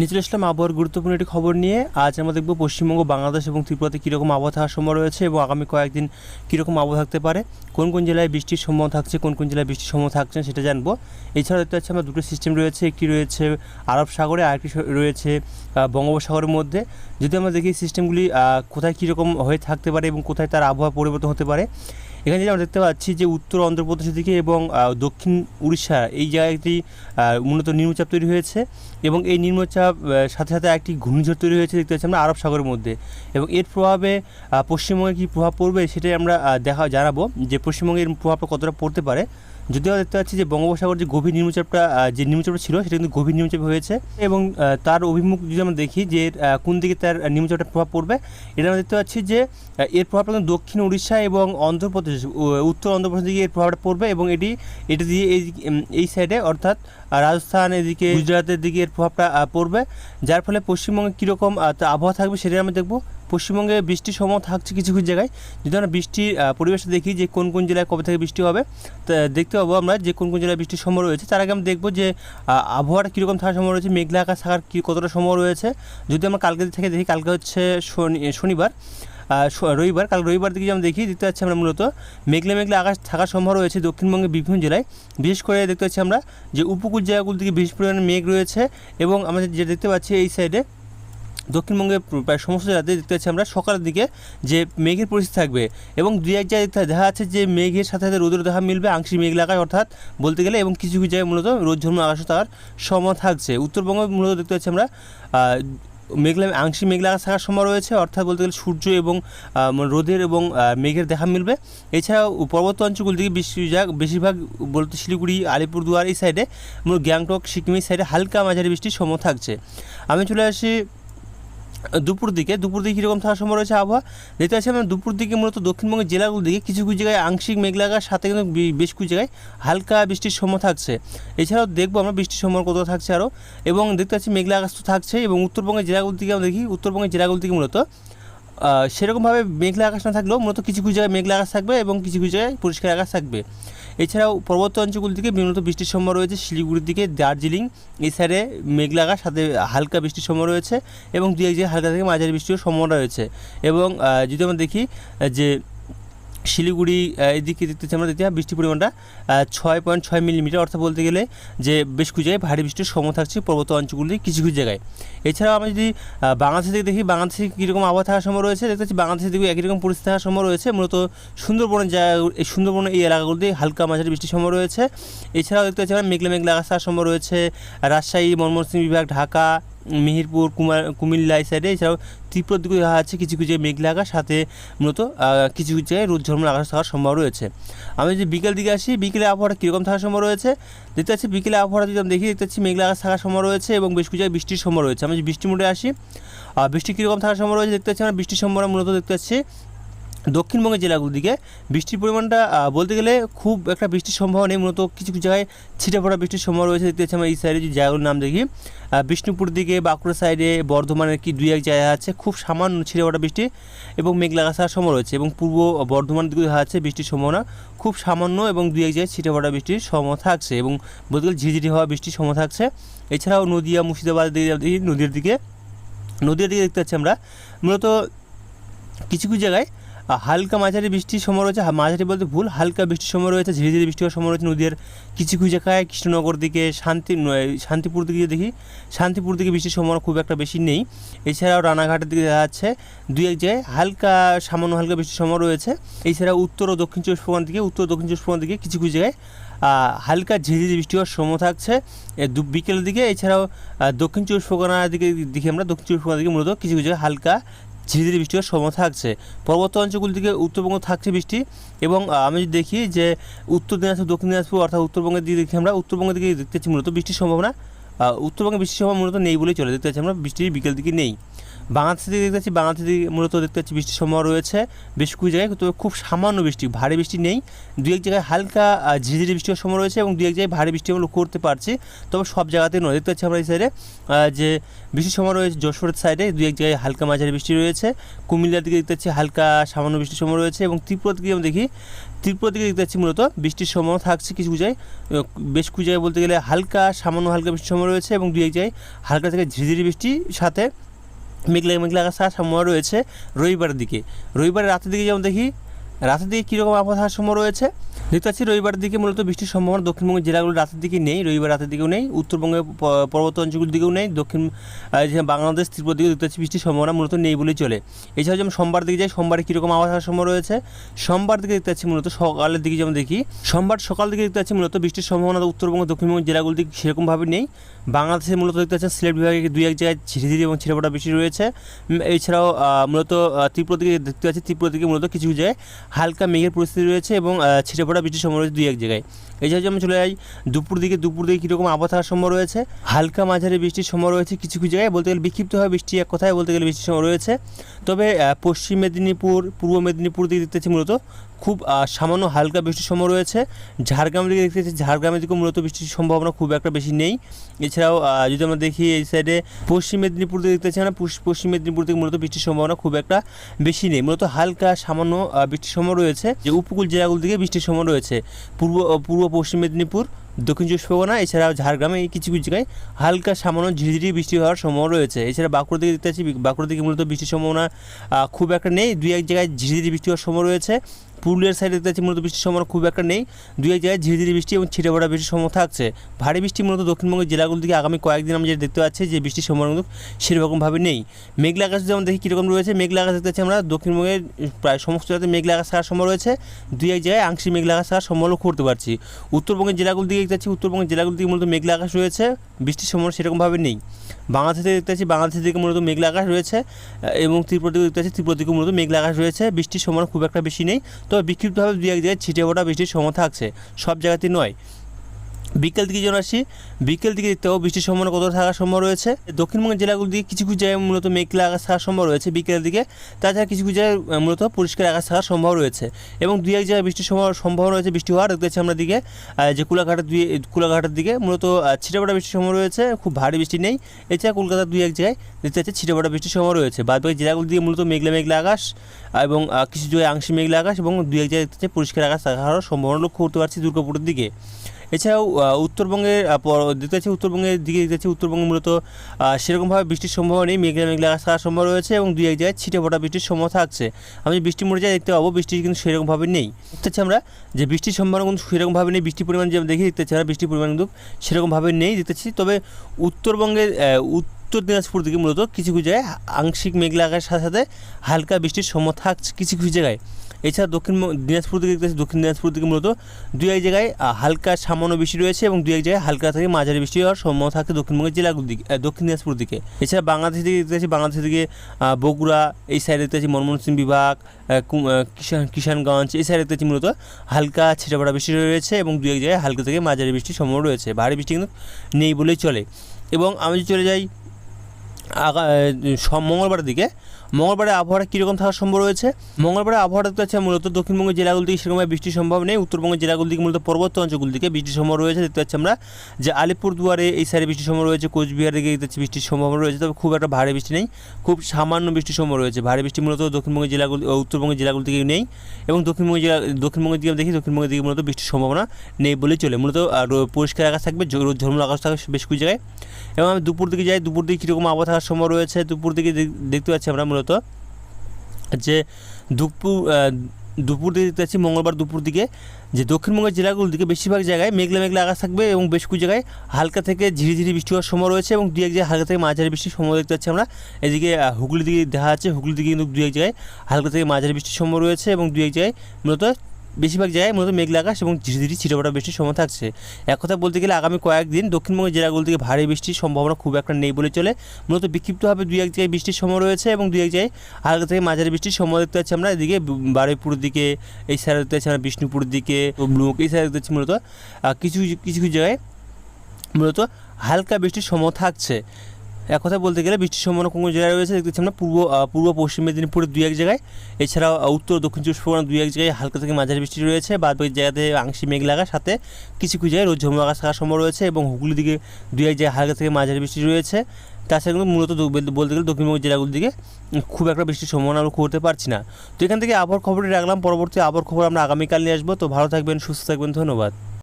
নিচুল ইসলাম আবহাওয়ার গুরুত্বপূর্ণ একটি খবর নিয়ে আজ আমরা দেখব পশ্চিমবঙ্গ, বাংলাদেশ এবং ত্রিপুরাতে কীরকম আবহাওয়া থাকার সম্ভব রয়েছে এবং আগামী কয়েকদিন কীরকম আবহাওয়া থাকতে পারে, কোন কোন জেলায় বৃষ্টির সম্ভাবনা থাকছে, কোন কোন জেলায় বৃষ্টির সম্ভাবনা থাকছে সেটা জানব। এছাড়া দেখতে পাচ্ছি আমরা দুটো সিস্টেম রয়েছে, একটি রয়েছে আরব সাগরে আরেকটি রয়েছে বঙ্গোপসাগরের মধ্যে। যদি আমরা দেখি সিস্টেমগুলি কোথায় কীরকম হয়ে থাকতে পারে এবং কোথায় তার আবহাওয়া পরিবর্তন হতে পারে এখানে আমরা দেখতে পাচ্ছি যে উত্তর অন্ধ্রপ্রদেশের দিকে এবং দক্ষিণ উড়িষ্যা, এই জায়গাটি মূলত নিম্নচাপ তৈরি হয়েছে এবং এই নিম্নচাপ সাথে সাথে একটি ঘূর্ণিঝড় তৈরি হয়েছে, দেখতে পাচ্ছি আমরা আরব সাগরের মধ্যে। এবং এর প্রভাবে পশ্চিমবঙ্গে কী প্রভাব পড়বে সেটাই আমরা দেখা, জানাব যে পশ্চিমবঙ্গের প্রভাবটা কতটা পড়তে পারে। যদিও দেখতে পাচ্ছি যে বঙ্গোপসাগর যে গভীর নিম্নচাপটা যে নিম্নচাপটা ছিল, সেটা কিন্তু গভীর নিম্নচাপ হয়েছে এবং তার অভিমুখ যদি আমরা দেখি যে কোন দিকে তার নিম্নচাপটা প্রভাব পড়বে, এটা আমরা দেখতে পাচ্ছি যে এর প্রভাবটা দক্ষিণ উড়িষ্যা এবং অন্ধ্রপ্রদেশ উত্তর অন্ধ্রপ্রদেশ দিকে এর প্রভাবটা পড়বে এবং এটি, এটা দিয়ে এই এই সাইডে অর্থাৎ রাজস্থান এদিকে, গুজরাটের দিকে এর প্রভাবটা পড়বে, যার ফলে পশ্চিমবঙ্গে কীরকম আবহাওয়া থাকবে সেটাই আমরা দেখব। পশ্চিমবঙ্গে বৃষ্টির সম্ভাবনা থাকছে কিছু কিছু জায়গায়। যদি আমরা বৃষ্টির পরিবেশটা দেখি যে কোন কোন জেলায় কবে থেকে বৃষ্টি হবে, তা দেখতে পাবো আমরা যে কোন কোন জেলায় বৃষ্টির সম্ভাবনা রয়েছে। তার আগে আমরা দেখব যে আবহাওয়াটা কীরকম থাকার সম্ভাবনা রয়েছে, মেঘলা আকাশ থাকার কী, কতটা সম্ভাবনা রয়েছে। যদি আমরা কালকে থেকে দেখি, কালকে হচ্ছে শনি, শনিবার রবিবার, কাল রবিবার দিকে যেমন দেখি, দেখতে পাচ্ছি আমরা মূলত মেঘলা মেঘলা আকাশ থাকার সম্ভাবনা রয়েছে দক্ষিণবঙ্গের বিভিন্ন জেলায়। বিশেষ করে দেখতে পাচ্ছি আমরা যে উপকূল জায়গাগুলো থেকে বেশ পরিমাণে মেঘ রয়েছে এবং আমরা যে দেখতে পাচ্ছি এই সাইডে দক্ষিণবঙ্গের প্রায় সমস্ত জেলাতে দেখতে পাচ্ছি আমরা সকালের দিকে যে মেঘের পরিস্থিতি থাকবে এবং দুই এক জায়গায় দেখা- যাচ্ছে যে মেঘের সাথে সাথে রোদের দেখা মিলবে, আংশিক মেঘলা আকাশ অর্থাৎ বলতে গেলে এবং কিছু কিছু জায়গায় মূলত রোদ ঝলমল আকাশ থাকার সম্ভাবনা থাকছে। উত্তরবঙ্গে মূলত দেখতে পাচ্ছি আমরা মেঘলা, আংশিক মেঘলা থাকার সম্ভাবনা রয়েছে, অর্থাৎ বলতে গেলে সূর্য এবং মানে রোদের এবং মেঘের দেখা মিলবে। এছাড়াও পর্বত অঞ্চলগুলো দিকে বেশিরভাগ বেশিরভাগ বলতে শিলিগুড়ি, আলিপুরদুয়ার এই সাইডে গ্যাংটক সিকিম এই সাইডে হালকা মাঝারি বৃষ্টির সম্ভাবনা থাকছে। আমি চলে আসি দুপুর দিকে দুপুর দিকে কীরকম থাকার সম্ভব রয়েছে আবহাওয়া? দেখতে পাচ্ছি আমরা দুপুর দিকে মূলত দক্ষিণবঙ্গের জেলাগুলো দিকে কিছু কিছু জায়গায় আংশিক মেঘলাগার, সাথে কিন্তু বেশ কিছু জায়গায় হালকা বৃষ্টির সম্ভাবনা থাকছে। এছাড়াও দেখব আমরা বৃষ্টির সম্ভাবনা কত থাকছে আরও। এবং দেখতে পাচ্ছি মেঘলা আকাশ তো থাকছে এবং উত্তরবঙ্গের জেলাগুলো দিকে আমরা দেখি, উত্তরবঙ্গের জেলাগুলো দিকে মূলত। সেরকমভাবে মেঘলা আকাশ না থাকলেও মূলত কিছু কিছু জায়গায় মেঘলা আকাশ থাকবে এবং কিছু কিছু জায়গায় পরিষ্কার আকাশ থাকবে। এছাড়াও পর্বত অঞ্চলগুলি থেকে বিভিন্ন বৃষ্টির সম্ভাবনা রয়েছে। শিলিগুড়ির দিকে দার্জিলিং, এই সাইডে মেঘলা আকাশ সাথে হালকা বৃষ্টির সম্ভাবনা রয়েছে এবং দু এক জায়গায় হালকা থেকে মাঝারি বৃষ্টির সম্ভাবনা রয়েছে। এবং যদি আমরা দেখি যে শিলিগুড়ি এদিকে দেখতেছি আমরা দেখতে বৃষ্টির পরিমাণটা ছয় পয়েন্ট ছয় মিলিমিটার অর্থাৎ বলতে গেলে যে বেশ কিছু জায়গায় ভারী বৃষ্টির সম্ভাবনা থাকছে পর্বত অঞ্চলগুলি কিছু কিছু জায়গায়। এছাড়াও আমরা যদি আহ, বাংলাদেশের দিকে দেখি বাংলাদেশে কীরকম আবহাওয়া থাকার সম্ভব রয়েছে? দেখতে পাচ্ছি বাংলাদেশের দিকে একই রকম পরিস্থিতি থাকার সম্ভব রয়েছে। মূলত সুন্দরবনের জায়গা এই সুন্দরবনের এই এলাকাগুলিতে হালকা মাঝারি বৃষ্টির সম্ভব রয়েছে। এছাড়াও দেখতে পাচ্ছি আমরা মেঘলা মেঘলা থাকার সম্ভব রয়েছে। রাজশাহী ময়মনসিংহ বিভাগ ঢাকা মেহেরপুর, কুমার, কুমিল্লা এই সাইডে এছাড়াও ত্রিপুর দিকে দেখা যাচ্ছে কিছু কিছু জায়গায় মেঘলা আকাশ, সাথে মূলত কিছু কিছু জায়গায় রোদ ঝলমল আকাশ থাকার সম্ভাবনা রয়েছে। আমি যদি বিকেল দিকে আসি, বিকেলে আবহাওয়া কীরকম থাকার সম্ভব রয়েছে? দেখতে পাচ্ছি বিকেলে আবহাওয়া যদি আমি দেখি, দেখতে পাচ্ছি মেঘলা আকাশ থাকার সম্ভাবনা রয়েছে এবং বেশ কিছু জায়গায় বৃষ্টির সম্ভাবনা রয়েছে। আমি যদি বৃষ্টি মোটে আসি বৃষ্টি কীরকম থাকার সম্ভাবনা রয়েছে? দেখতে পাচ্ছি আমরা বৃষ্টির সম্ভাবনা মূলত দেখতে পাচ্ছি দক্ষিণবঙ্গের জেলাগুলোর দিকে বৃষ্টির পরিমাণটা বলতে গেলে খুব একটা বৃষ্টির সম্ভাবনা নেই। মূলত কিছু কিছু জায়গায় ছিটে পড়া বৃষ্টির সম্ভাবনা রয়েছে। দেখতে পাচ্ছি আমরা এই সাইডে যে জায়গাগুলোর নাম দেখি। বিষ্ণুপুর দিকে, বাঁকুড়া সাইডে বর্ধমানের কি দুই এক জায়গা আছে, খুব সামান্য ছিটে পড়া বৃষ্টি এবং মেঘলা আসার সম্ভাবনা রয়েছে এবং পূর্ব বর্ধমানের দিকে দেখা যাচ্ছে বৃষ্টির সম্ভাবনা খুব সামান্য এবং দুই এক জায়গায় ছিটে পড়া বৃষ্টির সম্ভাবনা থাকছে এবং বলতে গেলে ঝিঝিরি হওয়া বৃষ্টির সম্ভাবনা থাকছে। এছাড়াও নদিয়া, মুর্শিদাবাদ দিকে নদীর দিকে নদীর দিকে দেখতে পাচ্ছি আমরা। মূলত কিছু কিছু জায়গায় হালকা মাঝারি বৃষ্টির সময় রয়েছে মাঝারি বলতে ভুল, হালকা বৃষ্টির সময় রয়েছে ধীরে ধীরে বৃষ্টি হওয়ার সময় রয়েছে নদীর কিছু কিছু জায়গায় কৃষ্ণনগর দিকে, শান্তি শান্তিপুর দিকে দেখি, শান্তিপুর দিকে বৃষ্টির সম্ভাবনা খুব একটা বেশি নেই। এছাড়াও রানাঘাটের দিকে দেখা যাচ্ছে, দুই এক জায়গায় হালকা, সামান্য হালকা বৃষ্টির সময় রয়েছে। এছাড়া উত্তর ও দক্ষিণ চব্বিশ পরগনার দিকে, উত্তর দক্ষিণ চব্বিশ পরগনার দিকে কিছু কিছু জায়গায় হালকা ঝিঝিঝি বৃষ্টি হওয়ার সময় থাকছে। বিকেলের দিকে, এছাড়াও দক্ষিণ চব্বিশ পরগনার দিকে, দেখি আমরা, দক্ষিণ চব্বিশ পরগনার দিকে মূলত কিছু কিছু জায়গায় হালকা ঝিরিঝিরি বৃষ্টি হওয়ার সময় থাকছে। পর্বত অঞ্চলগুলি থেকে উত্তরবঙ্গ থাকছে বৃষ্টি এবং আমি যদি দেখি যে উত্তর দিনাজপুর, দক্ষিণ দিনাজপুর অর্থাৎ উত্তরবঙ্গের দিকে দেখি আমরা, উত্তরবঙ্গের দিকে দেখতেছি মূলত বৃষ্টির সম্ভাবনা। উত্তরবঙ্গে বৃষ্টির সম্ভাবনা মূলত নেই বলেই চলে। দেখতে পাচ্ছি আমরা বৃষ্টির বিকেল দিকে নেই। বাংলাদেশের দিকে দেখতে পাচ্ছি, বাংলাদেশের দিকে মূলত দেখতে পাচ্ছি বৃষ্টির সম্ভাবনা রয়েছে বেশ কিছু জায়গায়। তবে খুব সামান্য বৃষ্টি, ভারী বৃষ্টি নেই। দু এক জায়গায় হালকা ঝিঝিরি বৃষ্টি হওয়ার সময় রয়েছে এবং দু এক জায়গায় ভারী বৃষ্টি আমরা লক্ষ্য করতে পারছি। তবে সব জায়গাতেই নয়। দেখতে পাচ্ছি আমরা এই সাইডে যে বৃষ্টির সময় রয়েছে যশোরের সাইডে দু এক জায়গায় হালকা মাঝারি বৃষ্টি রয়েছে। কুমিল্লার দিকে দেখতে পাচ্ছি হালকা সামান্য বৃষ্টির সময় রয়েছে এবং ত্রিপুরার দিকে আমরা দেখি ত্রিপুরা দিকে দেখতে পাচ্ছি মূলত। বৃষ্টির সম্ভাবনা থাকছে কিছু জায়গায় বেশ কিছু জায়গায় বলতে গেলে হালকা, সামান্য হালকা বৃষ্টির সময় রয়েছে এবং দুই এক জায়গায় হালকা থেকে ঝিরিঝিরি বৃষ্টির সাথে মেঘলা মেঘলা আকাশ সম্ভাবনা রয়েছে রবিবারের দিকে। রবিবারের রাতের দিকে যেমন দেখি, রাতের দিকে কীরকম আবহাওয়া সময় রয়েছে? দেখতে পাচ্ছি রবিবারের দিকে মূলত বৃষ্টির সম্ভাবনা দক্ষিণবঙ্গের জেলাগুলো রাতের দিকে নেই রবিবার রাতের দিকেও নেই উত্তরবঙ্গের পর্বত অঞ্চলগুলোর দিকেও নেই দক্ষিণ বাংলাদেশ ত্রিপুরা দিকেও দেখতে পাচ্ছি বৃষ্টির সম্ভাবনা মূলত নেই বলেই চলে। এছাড়াও যেমন সোমবার দিকে যাই সোমবারে কীরকম আবহাওয়া থাকার সম্ভাবনা রয়েছে সোমবার দিকে দেখতে পাচ্ছি মূলত সকালের দিকে যেমন দেখি সোমবার সকাল দিকে দেখতে পাচ্ছি মূলত বৃষ্টির সম্ভাবনা উত্তরবঙ্গ দক্ষিণবঙ্গের জেলাগুলো দিকে সেরকমভাবে নেই। বাংলাদেশে মূলত দেখতে পাচ্ছেন সিলেট বিভাগে দুই এক জায়গায় ঝিরিঝিরি এবং ছিটেফোঁটা বৃষ্টি রয়েছে। এছাড়াও মূলত ত্রিপুরা দিকে দেখতে পাচ্ছি ত্রিপুরা দিকে মূলত কিছু জায়গায় হালকা মেঘের পরিস্থিতি রয়েছে এবং আহ, ছিটেফোঁটা বৃষ্টির সম্ভাবনা রয়েছে দুই এক জায়গায়। এছাড়া যেমন চলে যাই, দুপুর দিকে দুপুর দিকে কীরকম আবহাওয়া সম্ভব রয়েছে? হালকা মাঝারি বৃষ্টির সময় রয়েছে কিছু কিছু জায়গায়। বলতে গেলে বিক্ষিপ্তভাবে বৃষ্টি এক কথায় বলতে গেলে বৃষ্টির সময় রয়েছে। তবে পশ্চিম মেদিনীপুর, পূর্ব মেদিনীপুর দিকে দেখতেছি মূলত খুব সামান্য হালকা বৃষ্টির সম্ভব রয়েছে। ঝাড়গ্রাম দিকে দেখতে পাচ্ছি, ঝাড়গ্রামের দিকে মূলত বৃষ্টির সম্ভাবনা খুব একটা বেশি নেই। এছাড়াও যদি আমরা দেখি এই সাইডে পশ্চিম মেদিনীপুর দিকে দেখতে পাচ্ছি না পশ্চিম মেদিনীপুর দিকে মূলত বৃষ্টির সম্ভাবনা খুব একটা বেশি নেই। মূলত হালকা, সামান্য বৃষ্টির সম্ভাবনা রয়েছে। যে উপকূল জেলাগুলো দিকে বৃষ্টির সময় রয়েছে। পূর্ব পূর্ব পশ্চিম মেদিনীপুর, দক্ষিণ চব্বিশ পরগনা, এছাড়াও ঝাড়গ্রামে এই কিছু কিছু জায়গায় হালকা, সামান্য ঝিরিঝিরি বৃষ্টি হওয়ার সম্ভাবনা রয়েছে। এছাড়া বাঁকুড়া দিকে দেখতে পাচ্ছি বাঁকুড়া দিকে মূলত বৃষ্টির সম্ভাবনা খুব একটা নেই। দুই এক জায়গায় ঝিরিঝিরি বৃষ্টি হওয়ার সম্ভাবনা রয়েছে। পুরুলিয়ার সাইডে দেখতে পাচ্ছি মূলত বৃষ্টির সম্ভাবনা খুব একটা নেই। দুই এক জায়গায় ধীরে ধীরে বৃষ্টি এবং ছিটে পড়া বৃষ্টির সম্ভাবনা থাকছে। ভারী বৃষ্টি মূলত দক্ষিণবঙ্গের জেলাগুলো দিকে আগামী কয়েকদিন আমরা যেটা দেখতে পাচ্ছি যে বৃষ্টির সম্ভাবনা কিন্তু সেরকমভাবে নেই। মেঘলা আকাশ যেমন দেখি কীরকম রয়েছে, মেঘলা আকাশ দেখতে পাচ্ছি আমরা দক্ষিণবঙ্গের প্রায় সমস্ত জায়গাতে মেঘলা আকাশ থাকার সম্ভাবনা রয়েছে। দুই এক জায়গায় আংশিক মেঘলা আকাশ থাকার সম্ভাবনা করতে পারছি। উত্তরবঙ্গের জেলাগুলো দিকে দেখতে পাচ্ছি, উত্তরবঙ্গের জেলাগুলো দিকে মূলত মেঘলা আকাশ রয়েছে। বৃষ্টির সম্ভাবনা সেরকমভাবে নেই। বাংলাদেশ থেকে দেখতে পাচ্ছি, বাংলাদেশের দিকে মূলত মেঘলা আকাশ রয়েছে এবং ত্রিপুরা দিকে দেখতে পাচ্ছি, ত্রিপুরা দিকে মূলত মেঘলা আকাশ রয়েছে। বৃষ্টির সময় খুব একটা বেশি নেই, তবে বিক্ষিপ্তভাবে দু এক জায়গায় ছিটে ওঠা বৃষ্টির সময় থাকছে। সব জায়গাতেই নয়। বিকেল দিকে যখন আসি। বিকেল দিকে দেখতে পাবো বৃষ্টির সম্ভাবনা কত থাকার সম্ভব রয়েছে। দক্ষিণবঙ্গের জেলাগুলো দিকে কিছু কিছু জায়গায় মূলত মেঘলা আকাশ থাকার সম্ভব রয়েছে বিকেলের দিকে। তাছাড়া কিছু কিছু জায়গায় মূলত পরিষ্কার আকাশ থাকার সম্ভব রয়েছে। এবং দুই এক জায়গায় বৃষ্টির সম্ভাবনা সম্ভাবনা রয়েছে বৃষ্টি হওয়ার। দেখতে পাচ্ছি আমরা দিকে যে কুলাঘাটের দুই কুলাঘাটের দিকে মূলত ছিটেপাটা বৃষ্টির সম্ভাবনা রয়েছে। খুব ভারী বৃষ্টি নেই। এছাড়া কলকাতার দুই এক জায়গায় দেখতে পাচ্ছি ছিটেপাটা বৃষ্টির সম্ভাবনা রয়েছে। বাদ বাকি জেলাগুলো দিকে মূলত মেঘলা মেঘলা আকাশ এবং কিছু জায়গায় আংশিক মেঘলা আকাশ এবং দুই এক জায়গায় দেখতে পাচ্ছি পরিষ্কার আকাশ থাকার সম্ভাবনা লক্ষ্য করতে পারছি দুর্গাপুরের দিকে। এছাড়াও উত্তরবঙ্গের দেখতে পাচ্ছি উত্তরবঙ্গের দিকে দেখতে পাচ্ছি উত্তরবঙ্গে মূলত সেরকমভাবে বৃষ্টির সম্ভাবনা নেই। মেঘলা মেঘলা থাকার সম্ভাবনা রয়েছে এবং দুই এক জায়গায় ছিটে ফোটা বৃষ্টির সম্ভাবনা থাকছে। আমি যে বৃষ্টি মরে যায় দেখতে পাবো, বৃষ্টি কিন্তু সেরকমভাবে নেই। দেখতে আমরা যে বৃষ্টির সম্ভাবনা কিন্তু সেরকমভাবে নেই, বৃষ্টির পরিমাণ যেমন দেখি, দেখতে আমরা বৃষ্টির পরিমাণ কিন্তু সেরকমভাবে নেই দেখতেছি তবে উত্তরবঙ্গের উত্তর দিনাজপুর দিকে মূলত কিছু কিছু জায়গায় আংশিক মেঘলা আকাশের সাথে সাথে হালকা বৃষ্টির সম্ভাবনা থাকছে কিছু কিছু জায়গায়। এছাড়া দক্ষিণ দিনাজপুর দিকে দেখতেছি দক্ষিণ দিনাজপুর দিকে মূলত দুই এক জায়গায় হালকা সামান্য বৃষ্টি রয়েছে এবং দুই এক জায়গায় হালকা থেকে মাঝারি বৃষ্টি হওয়ার সম্ভাবনা থাকে দক্ষিণবঙ্গের জেলাগুলোর দিকে দক্ষিণ দিনাজপুর দিকে। এছাড়া বাংলাদেশ দিকে দেখতে পাচ্ছি, বাংলাদেশের দিকে বগুড়া, এই সাইডে দেখতে পাচ্ছি ময়মনসিংহ বিভাগ কিষান, কিষানগঞ্জ, এই সাইডে দেখতে পাচ্ছি মূলত হালকা ছিটেপড়া বৃষ্টি রয়েছে এবং দুই এক জায়গায় হালকা থেকে মাঝারি বৃষ্টির সম্ভাবনা রয়েছে। ভারী বৃষ্টি কিন্তু নেই বলেই চলে। এবং আমি যদি চলে যাই আগা সব মঙ্গলবারের দিকে মঙ্গলবারে আবহাওয়াটা কীরকম থাকার সম্ভব রয়েছে? মঙ্গলবারে আবহাওয়াটা দেখতে পাচ্ছি মূলত দক্ষিণবঙ্গের জেলাগুলো দিকে সেরকমভাবে বৃষ্টির সম্ভব নেই। উত্তরবঙ্গের জেলাগুলো দিকে মূলত পর্বত্য অঞ্চলগুলি থেকে বৃষ্টির সম্ভব রয়েছে। দেখতে পাচ্ছি আমরা যে আলিপুরদুয়ারে এই সাইডে বৃষ্টির সম্ভব রয়েছে। কোচবিহারে গিয়ে দেখতে বৃষ্টির সম্ভাবনা রয়েছে। তবে খুব একটা ভারী বৃষ্টি নেই। খুব সামান্য বৃষ্টির সম্ভব রয়েছে। ভারী বৃষ্টি মূলত দক্ষিণবঙ্গের জেলাগুলি উত্তরবঙ্গের জেলাগুলো দিকে নেই এবং দক্ষিণবঙ্গের জেলা, দক্ষিণবঙ্গের দিকে দেখি দক্ষিণবঙ্গের দিকে মূলত বৃষ্টির সম্ভাবনা নেই বলেই চলে। মূলত পরিষ্কার আকাশ থাকবে, ঝ- ঝলমল আকাশ থাকবে বেশ কিছু জায়গায়। এবং আমি দুপুর দিকে যাই, দুপুর দিকে কীরকম আবহাওয়া থাকার সম্ভব রয়েছে? দুপুর দিকে দেখতে পাচ্ছি আমরা মূলত যে দুপুর দুপুর দিকে দেখতে পাচ্ছি, মঙ্গলবার দুপুর দিকে, যে দক্ষিণবঙ্গের জেলাগুলোর দিকে বেশিরভাগ জায়গায় মেঘলা মেঘলা আকাশ থাকবে এবং বেশ কিছু জায়গায় হালকা থেকে ঝিরি ঝিরি বৃষ্টি হওয়ার সময় রয়েছে এবং দুই এক জায়গায় হালকা থেকে মাঝারি বৃষ্টির সময় দেখতে পাচ্ছি আমরা। এদিকে হুগলি দিকে দেখা যাচ্ছে হুগলি দিকে কিন্তু দুই এক জায়গায় হালকা থেকে মাঝারি বৃষ্টির সময় রয়েছে এবং দুই এক জায়গায় মূলত বেশিরভাগ জায়গায় মূলত মেঘলা আকাশ এবং ঝিরিঝিরি ছিটেফোঁটা বৃষ্টির সময় থাকছে। এক কথা বলতে গেলে আগামী কয়েকদিন দক্ষিণবঙ্গের জেলাগুলো থেকে ভারী বৃষ্টির সম্ভাবনা খুব একটা নেই বলে চলে। মূলত বিক্ষিপ্তভাবে দুই এক জায়গায় বৃষ্টির সময় রয়েছে এবং দুই এক জায়গায় হালকা থেকে মাঝারি বৃষ্টির সময় দেখতে পাচ্ছি আমরা। এদিকে বারুইপুরের দিকে, এই সাইডে দেখতে পাচ্ছি আমরা বিষ্ণুপুরের দিকে ব্লুক এই সাইডে দেখতে পাচ্ছি মূলত কিছু কিছু কিছু জায়গায় মূলত হালকা বৃষ্টির সময় থাকছে। এক কথা বলতে গেলে বৃষ্টির সম্ভাবনা কোন জেলায় রয়েছে, দেখতেছি আমরা পূর্ব পূর্ব, পশ্চিম মেদিনীপুরের দুই এক জায়গায়। এছাড়াও উত্তর, দক্ষিণ চব্বিশ পরগনার দুই এক জায়গায় হালকা থেকে মাঝারি বৃষ্টি রয়েছে। বাদ বাকি জায়গাতে আংশিক মেঘ লাগার সাথে কিছু কিছু জায়গায় রোদ ঝোমো আকাশ থাকার সম্ভব রয়েছে এবং হুগলি দিকে দুই এক জায়গায় হালকা থেকে মাঝারি বৃষ্টি রয়েছে। তাছাড়া কিন্তু মূলত বলতে- বলতে গেলে দক্ষিণবঙ্গ জেলাগুলোর দিকে খুব একটা বৃষ্টির সম্ভাবনা আমরা করতে পারছি না। তো এখান থেকে আবহাওয়ার খবরটি রাখলাম। পরবর্তী আবহাওয়ার খবর আমরা আগামীকাল নিয়ে আসব। তো ভালো থাকবেন, সুস্থ থাকবেন। ধন্যবাদ।